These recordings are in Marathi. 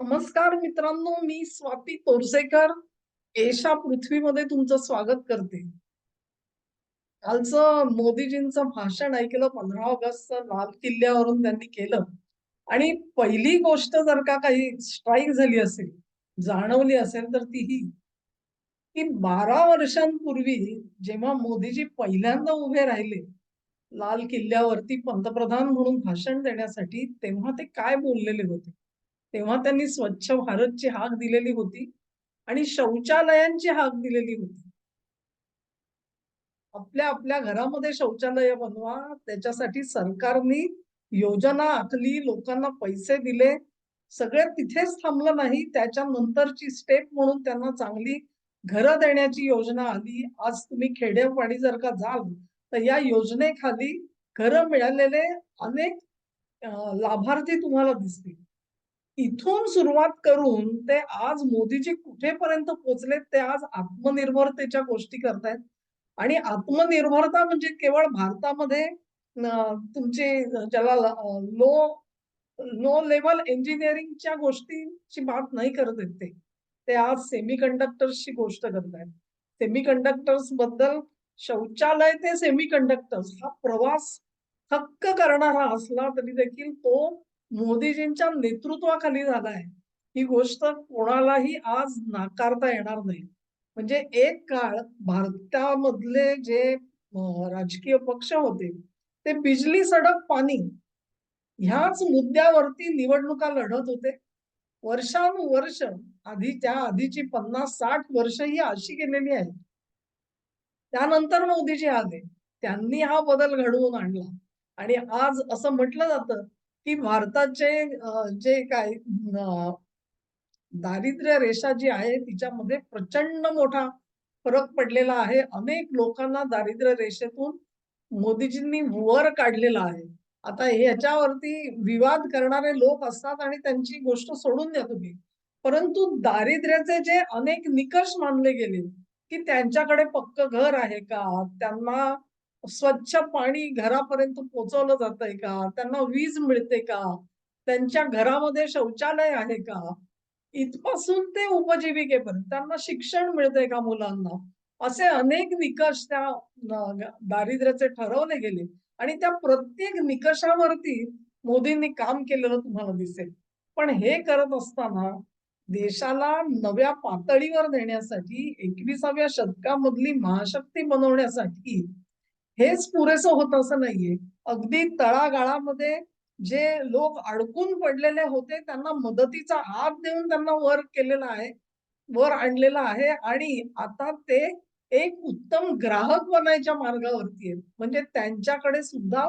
नमस्कार मित्रांनो मी स्वाती तोरसेकर. एशा पृथ्वीमध्ये तुमचं स्वागत करते. कालचं मोदीजींचं भाषण ऐकलं पंधरा ऑगस्ट लाल किल्ल्यावरून त्यांनी केलं. आणि पहिली गोष्ट जर का काही स्ट्राईक झाली असेल जाणवली असेल तर ती ही की बारा वर्षांपूर्वी जेव्हा मोदीजी पहिल्यांदा उभे राहिले लाल किल्ल्यावरती पंतप्रधान म्हणून भाषण देण्यासाठी तेव्हा ते काय बोललेले होते? तेव्हा त्यांनी स्वच्छ भारतची हाक दिलेली होती आणि शौचालयांची हाक दिलेली होती. आपल्या आपल्या घरामध्ये शौचालय बनवा त्याच्यासाठी सरकारने योजना आखली लोकांना पैसे दिले सगळे तिथेच थांबलं नाही त्याच्यानंतरची स्टेप म्हणून त्यांना चांगली घरं देण्याची योजना आली. आज तुम्ही खेड्यापाडी जर का जाल तर या योजनेखाली घरं मिळालेले अनेक लाभार्थी तुम्हाला दिसतील. इथून सुरुवात करून ते आज मोदीजी कुठेपर्यंत पोहोचलेत ते आज आत्मनिर्भरतेच्या गोष्टी करतायत. आणि आत्मनिर्भरता म्हणजे केवळ भारतामध्ये तुमचे ज्याला लो लो लेवल इंजिनिअरिंगच्या गोष्टीची बात नाही करत आहेत ते. ते आज सेमी कंडक्टर्सची गोष्ट करतायत. सेमी कंडक्टर्सबद्दल शौचालय ते सेमी कंडक्टर्स हा प्रवास हक्क करणारा असला तरी देखील तो मोदीजींच्या नेतृत्वाखाली झालाय ही गोष्ट कोणालाही आज नाकारता येणार नाही. म्हणजे एक काळ भारतामधले जे राजकीय पक्ष होते ते बिजली सडक पाणी ह्याच मुद्द्यावरती निवडणुका लढत होते. वर्षानुवर्ष आधी त्या आधीची पन्नास साठ वर्ष ही अशी गेलेली आहेत. त्यानंतर मोदीजी आले. त्यांनी हा बदल घडवून आणला. आणि आज असं म्हटलं जातं की भारताचे जे काय दारिद्र्य रेषा जी आहे तिच्यामध्ये प्रचंड मोठा फरक पडलेला आहे. अनेक लोकांना दारिद्र्य रेषेतून मोदीजींनी वर काढलेला आहे. आता ह्याच्यावरती विवाद करणारे लोक असतात आणि त्यांची गोष्ट सोडून द्या तुम्ही. परंतु दारिद्र्याचे जे अनेक निकष मानले गेले की त्यांच्याकडे पक्क घर आहे का? त्यांना स्वच्छ पाणी घरापर्यंत पोहोचवलं जातंय का? त्यांना वीज मिळते का? त्यांच्या घरामध्ये शौचालय आहे का? इथपासून ते उपजीविकेपर्यंत त्यांना शिक्षण मिळतंय का मुलांना? असे अनेक निकष त्या दारिद्र्याचे ठरवले गेले. आणि त्या प्रत्येक निकषावरती मोदींनी काम केलेलं तुम्हाला दिसेल. पण हे करत असताना देशाला नव्या पातळीवर नेण्यासाठी एकविसाव्या शतकामधली महाशक्ती बनवण्यासाठी हेच पुरेसं होत असं नाहीये. अगदी तळागाळामध्ये जे लोक अडकून पडलेले होते त्यांना मदतीचा हात देऊन त्यांना वर केलेला आहे वर आणलेला आहे आणि आता ते एक उत्तम ग्राहक बनायच्या मार्गावरती आहेत. म्हणजे त्यांच्याकडे सुद्धा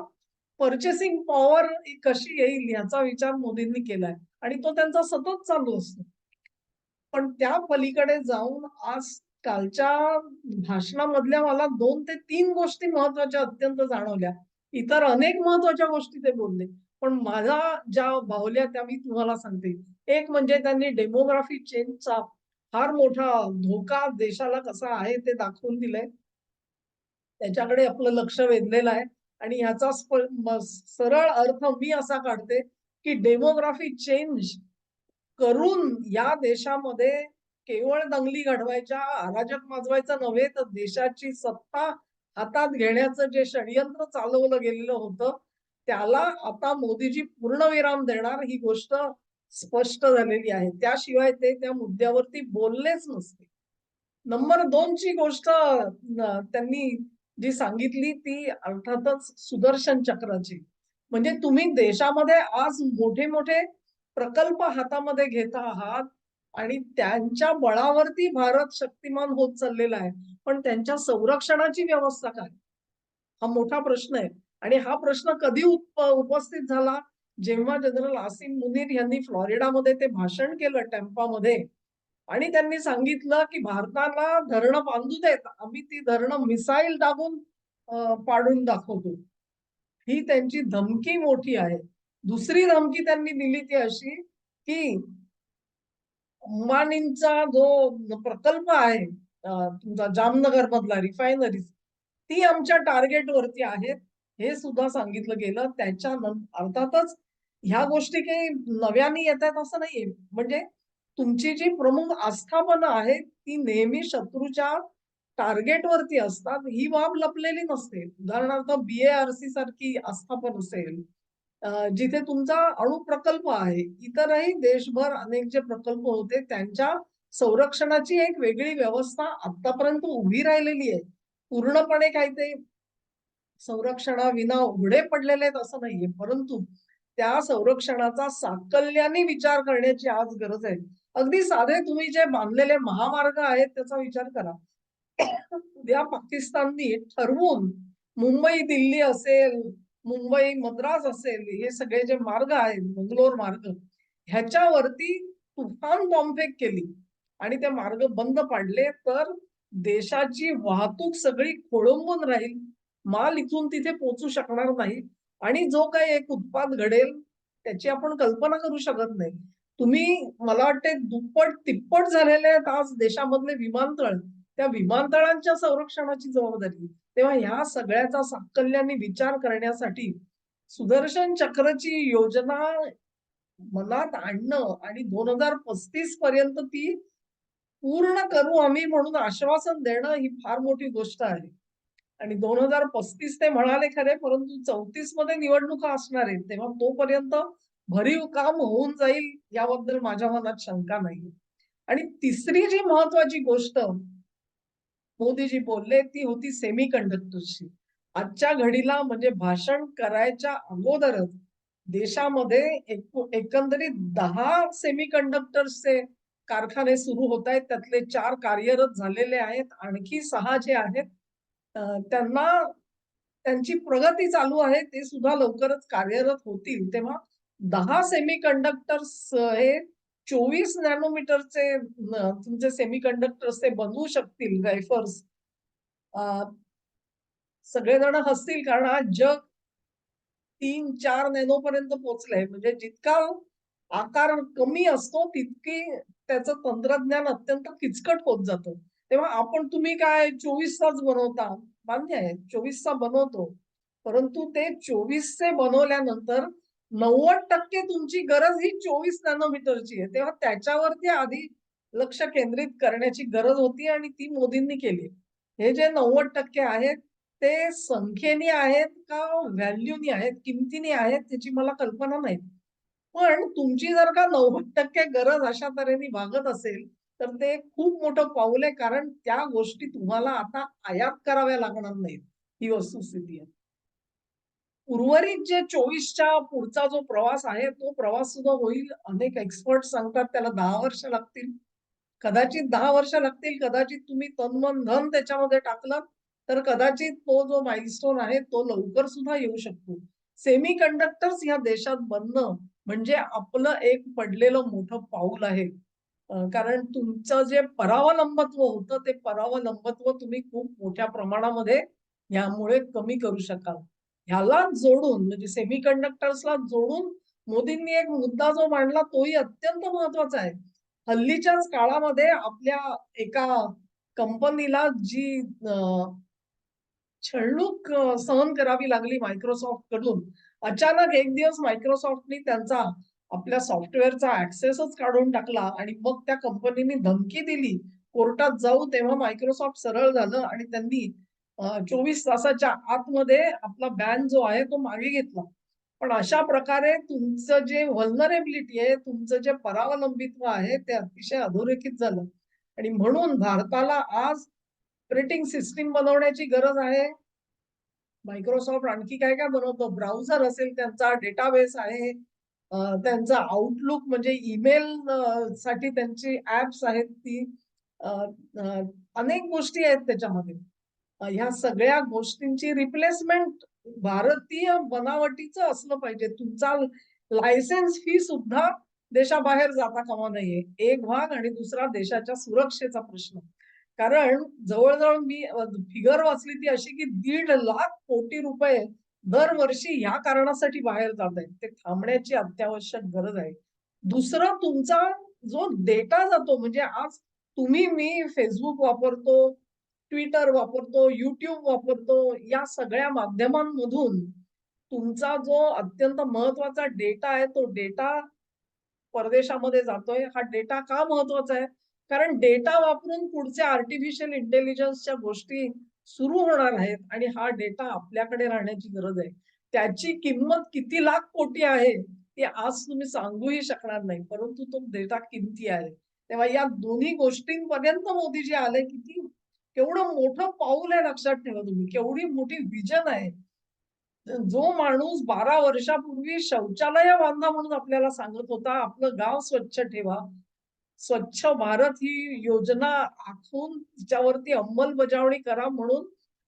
पर्चेसिंग पॉवर कशी येईल याचा विचार मोदींनी केलाय आणि तो त्यांचा सतत चालू असतो. पण त्या पलीकडे जाऊन आज कालच्या भाषणामधल्या मला दोन ते तीन गोष्टी महत्त्वाच्या अत्यंत जाणवल्या. इतर अनेक महत्त्वाच्या गोष्टी ते बोलले. पण माझा ज्या भावल्या त्या मी तुम्हाला सांगते. एक म्हणजे त्यांनी डेमोग्राफी चेंजचा फार मोठा धोका देशाला कसा आहे ते दाखवून दिलंय. त्याच्याकडे आपलं लक्ष वेधलेलं आहे. आणि ह्याचा सरळ अर्थ मी असा काढते की डेमोग्राफी चेंज करून या देशामध्ये केवळ दंगली घडवायच्या अराजक माजवायचं नव्हे तर देशाची सत्ता हातात घेण्याचं जे षडयंत्र चालवलं गेलेलं होतं त्याला आता मोदीजी पूर्णविराम देणार ही गोष्ट स्पष्ट झालेली आहे. त्याशिवाय ते त्या मुद्द्यावरती बोललेच नसते. नंबर दोनची गोष्ट त्यांनी जी सांगितली ती अर्थातच सुदर्शन चक्राची. म्हणजे तुम्ही देशामध्ये आज मोठे मोठे प्रकल्प हातामध्ये घेत आहात आणि त्यांच्या बळावरती भारत शक्तिमान होत चाललेला आहे. पण त्यांच्या संरक्षणाची व्यवस्था काय? हा मोठा प्रश्न आहे. आणि हा प्रश्न कधी उप उपस्थित झाला? जेव्हा जनरल आसिम मुनीर यांनी फ्लॉरिडामध्ये ते भाषण केलं टेम्पामध्ये. आणि त्यांनी सांगितलं की भारताला धरणं बांधू देत आम्ही ती धरणं मिसाईल दाबून पाडून दाखवतो. ही त्यांची धमकी मोठी आहे. दुसरी धमकी त्यांनी दिली ती अशी की अंबानींचा जो प्रकल्प आहे तुमचा जामनगर मधला रिफायनरीज ती आमच्या टार्गेट वरती आहेत हे सुद्धा सांगितलं गेलं. त्याच्या अर्थातच ह्या गोष्टी काही नव्याने येत आहेत असं नाहीये. म्हणजे तुमची जी प्रमुख आस्थापनं आहेत ती नेहमी शत्रूच्या टार्गेट वरती असतात. ही बाब लपलेली नसते. उदाहरणार्थ बीएआरसी सारखी आस्थापन असेल जिथे तुमचा अणु प्रकल्प आहे इतरही देशभर अनेक जे प्रकल्प होते त्यांच्या संरक्षणाची एक वेगळी व्यवस्था आतापर्यंत उभी राहिलेली आहे. पूर्णपणे काही ते संरक्षणाविना उघडे पडलेले आहेत असं नाहीये परंतु त्या संरक्षणाचा साकल्याने विचार करण्याची आज गरज आहे. अगदी साधे तुम्ही जे बांधलेले महामार्ग आहेत त्याचा विचार करा. उद्या पाकिस्ताननी ठरवून मुंबई दिल्ली असेल मुंबई मद्रास असेल हे सगळे जे मार्ग आहेत मंगलोर मार्ग ह्याच्यावरती तुफान बॉम्बफेक केली. आणि ते मार्ग बंद पाडले तर देशाची वाहतूक सगळी खोळंबून राहील. माल इथून तिथे पोचू शकणार नाही. आणि जो काही एक उत्पाद घडेल त्याची आपण कल्पना करू शकत नाही. तुम्ही मला वाटते दुप्पट तिप्पट झालेले आहेत आज देशामधले विमानतळ. त्या विमानतळांच्या संरक्षणाची जबाबदारी तेव्हा ह्या सगळ्याचा साकल्याने विचार करण्यासाठी सुदर्शन चक्रची योजना मनात आणणं आणि दोन हजार पस्तीस पर्यंत ती पूर्ण करू आम्ही म्हणून आश्वासन देणं ही फार मोठी गोष्ट आहे. आणि दोन हजार पस्तीस ते म्हणाले खरे परंतु चौतीसमध्ये निवडणुका असणार आहेत तेव्हा तोपर्यंत भरीव काम होऊन जाईल याबद्दल माझ्या मनात शंका नाही आणि तिसरी जी महत्वाची गोष्ट मोदीजी बोलले ती होती सेमी कंडक्टरची आजच्या घडीला म्हणजे भाषण करायच्या अगोदरच देशामध्ये एक एकंदरीत दहा सेमी कंडक्टर्सचे कारखाने सुरू होत आहेत त्यातले चार कार्यरत झालेले आहेत. आणखी सहा जे आहेत त्यांना त्यांची प्रगती चालू आहे. ते सुद्धा लवकरच कार्यरत होतील. तेव्हा दहा सेमी कंडक्टर्स हे चोवीस नॅनोमीटरचे तुमचे सेमी कंडक्टर्स ते बनवू शकतील वेफर्स सगळेजण हसतील कारण आज जग तीन चार नॅनो पर्यंत पोहोचलंय म्हणजे जितका आकार कमी असतो तितकी त्याचं तंत्रज्ञान अत्यंत किचकट होत जातं. तेव्हा आपण तुम्ही काय चोवीस तास बनवता? मान्य आहे चोवीसचा बनवतो. परंतु ते चोवीसचे बनवल्यानंतर नव्वद टक्के तुमची गरज ही चोवीस नॅनोमीटरची आहे. तेव्हा त्याच्यावरती आधी लक्ष केंद्रित करण्याची गरज होती आणि ती मोदींनी केली. हे जे नव्वद टक्के आहेत ते संख्येने आहेत का व्हॅल्यूनी आहेत किमतीने आहेत त्याची मला कल्पना नाही. पण तुमची जर का नव्वद टक्के गरज अशा तऱ्हेने भागत असेल तर ते खूप मोठं पाऊल आहे कारण त्या गोष्टी तुम्हाला आता आयात कराव्या लागणार नाहीत. ही वस्तुस्थिती आहे. उर्वरित जे चोवीसच्या पुढचा जो प्रवास आहे तो प्रवास सुद्धा होईल. अनेक एक्सपर्ट सांगतात त्याला दहा वर्ष लागतील. कदाचित दहा वर्ष लागतील कदाचित तुम्ही तनमन धन त्याच्यामध्ये टाकलं तर कदाचित तो जो माइलस्टोन आहे तो लवकर सुद्धा येऊ शकतो. सेमी कंडक्टर्स ह्या देशात बनणं म्हणजे आपलं एक पडलेलं मोठं पाऊल आहे. कारण तुमचं जे परावलंबत्व होतं ते परावलंबत्व तुम्ही खूप मोठ्या प्रमाणामध्ये यामुळे कमी करू शकाल. ह्याला जोडून म्हणजे सेमी कंडक्टर्सला जोडून मोदींनी एक मुद्दा जो मांडला तोही अत्यंत महत्त्वाचा आहे. हल्लीच्याच काळामध्ये आपल्या एका कंपनीला जी छळणूक सहन करावी लागली मायक्रोसॉफ्टकडून अचानक एक दिवस मायक्रोसॉफ्टनी त्यांचा आपल्या सॉफ्टवेअरचा ऍक्सेसच काढून टाकला आणि मग त्या कंपनीने धमकी दिली. कोर्टात जाऊ तेव्हा मायक्रोसॉफ्ट सरळ झालं आणि त्यांनी चोवीस तासाच्या आतमध्ये आपला बॅन जो आहे तो मागे घेतला. पण अशा प्रकारे तुमचं जे व्हलनरेबिलिटी आहे तुमचं जे परावलंबित्व आहे ते अतिशय अधोरेखित झालं. आणि म्हणून भारताला आज ऑपरेटिंग सिस्टीम बनवण्याची गरज आहे. मायक्रोसॉफ्ट आणखी काय काय बनवतो? ब्राउझर असेल त्यांचा डेटाबेस आहे. त्यांचा आउटलुक म्हणजे ईमेल साठी त्यांची ऍप्स आहेत ती. अनेक गोष्टी आहेत त्याच्यामध्ये. ह्या सगळ्या गोष्टींची रिप्लेसमेंट भारतीय बनावटीचं असलं पाहिजे. तुमचा लायसन्स फी सुद्धा देशाबाहेर जाता कामा नाहीये एक भाग आणि दुसरा देशाच्या सुरक्षेचा प्रश्न. कारण जवळजवळ मी फिगर वाचली ती अशी की दीड लाख कोटी रुपये दरवर्षी ह्या कारणासाठी बाहेर जात आहेत. ते थांबण्याची अत्यावश्यक गरज आहे. दुसरं तुमचा जो डेटा जातो म्हणजे आज तुम्ही मी फेसबुक वापरतो ट्विटर वापरतो युट्यूब वापरतो या सगळ्या माध्यमांमधून तुमचा जो अत्यंत महत्त्वाचा डेटा आहे तो डेटा परदेशामध्ये जातोय. हा डेटा का महत्त्वाचा आहे? कारण डेटा वापरून पुढच्या आर्टिफिशियल इंटेलिजन्सच्या गोष्टी सुरू होणार आहेत आणि हा डेटा आपल्याकडे राहण्याची गरज आहे. त्याची किंमत किती लाख कोटी आहे ते आज तुम्ही सांगूही शकणार नाही. परंतु तो डेटा किमती आहे. तेव्हा या दोन्ही गोष्टींपर्यंत मोदीजी आले किती केवढं मोठं पाऊल आहे लक्षात ठेवा तुम्ही. केवढी मोठी विजन आहे. जो माणूस बारा वर्षापूर्वी शौचालय बांधा म्हणून आपल्याला सांगत होता आपलं गाव स्वच्छ ठेवा. स्वच्छ भारत ही योजना आखून तिच्यावरती अंमलबजावणी करा म्हणून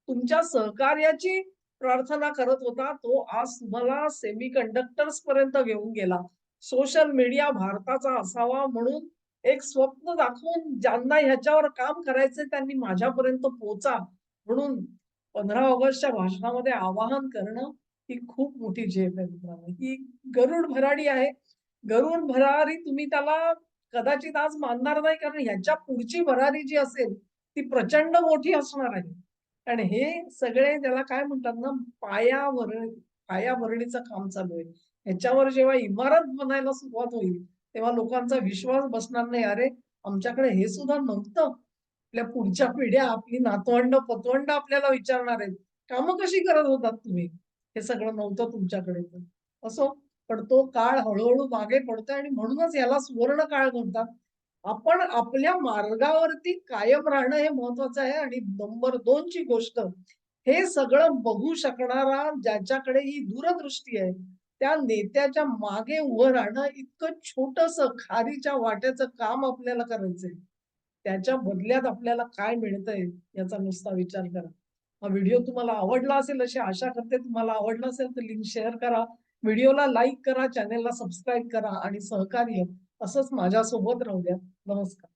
तुमच्या सहकार्याची प्रार्थना करत होता. तो आज तुम्हाला सेमी कंडक्टर्स पर्यंत घेऊन गेला. सोशल मीडिया भारताचा असावा म्हणून एक स्वप्न दाखवून ज्यांना ह्याच्यावर काम करायचंय त्यांनी माझ्यापर्यंत पोहोचा म्हणून पंधरा ऑगस्टच्या भाषणामध्ये आवाहन करणं ही खूप मोठी झेप आहे मित्रांनो. ही गरुड भराडी आहे. गरुड भरारी तुम्ही त्याला कदाचित आज मानणार नाही कारण ह्याच्या पुढची भरारी जी असेल ती प्रचंड मोठी असणार आहे. आणि हे सगळे त्याला काय म्हणतात ना पायावर पायाभरणीचं काम चालू आहे. ह्याच्यावर जेव्हा इमारत बनायला सुरुवात होईल तेव्हा लोकांचा विश्वास बसणार नाही. अरे आमच्याकडे हे सुद्धा नव्हतं. आपल्या पुढच्या पिढ्या आपली नातवंड पतवंड आपल्याला विचारणार आहेत. कामं कशी करत होतात तुम्ही? हे सगळं नव्हतं तुमच्याकडे. तर असो पण तो काळ हळूहळू मागे पडतोय आणि म्हणूनच याला सुवर्ण काळ म्हणतात. आपण आपल्या मार्गावरती कायम राहणं हे महत्वाचं आहे. आणि नंबर दोन ची गोष्ट हे सगळं बघू शकणारा ज्याच्याकडे ही दूरदृष्टी आहे त्या नेत्याच्या मागे उभं राहणं इतकं छोटस खारीच्या वाट्याचं काम आपल्याला करायचंय. त्याच्या बदल्यात आपल्याला काय मिळतंय याचा नुसता विचार करा. हा व्हिडिओ तुम्हाला आवडला असेल अशी आशा करते. तुम्हाला आवडला असेल तर लिंक शेअर करा. व्हिडिओला लाईक करा चॅनेलला सबस्क्राईब करा आणि सहकार्य. असंच माझ्यासोबत राहू द्या. नमस्कार.